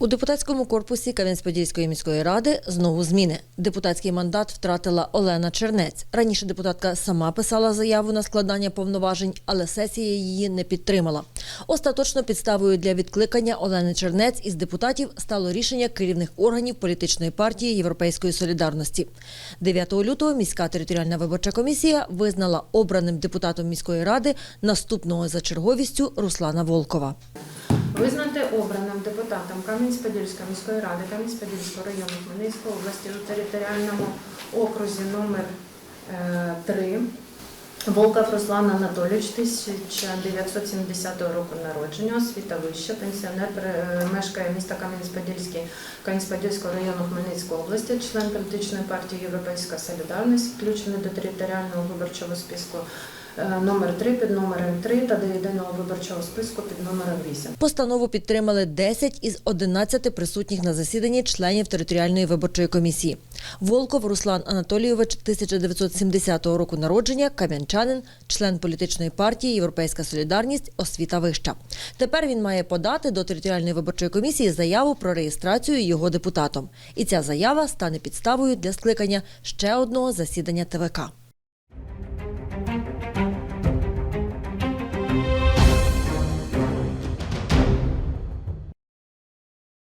У депутатському корпусі Кам'янець-Подільської міської ради знову зміни. Депутатський мандат втратила Олена Чернець. Раніше депутатка сама писала заяву на складання повноважень, але сесія її не підтримала. Остаточно підставою для відкликання Олени Чернець із депутатів стало рішення керівних органів політичної партії Європейської солідарності. 9 лютого міська територіальна виборча комісія визнала обраним депутатом міської ради наступного за черговістю Руслана Волкова. Визнати обраним депутатом Кам'янець-Подільської міської ради Кам'янець-Подільського району Хмельницької області у територіальному окрузі номер 3 Волков Руслан Анатолійович, 1970 року народження, освіта вища, пенсіонер, е, мешкає міста Кам'янець-Подільський, Кам'янець-Подільського району Хмельницької області, член політичної партії Європейська Солідарність, включений до територіального виборчого списку е, номер 3 під номером 3 та до єдиного виборчого списку під номером 8. Постанову підтримали 10 із 11 присутніх на засіданні членів територіальної виборчої комісії. Волков Руслан Анатолійович, 1970 року народження, кам'янчанин, член політичної партії Європейська солідарність, освіта вища. Тепер він має подати до територіальної виборчої комісії заяву про реєстрацію його депутатом. І ця заява стане підставою для скликання ще одного засідання ТВК.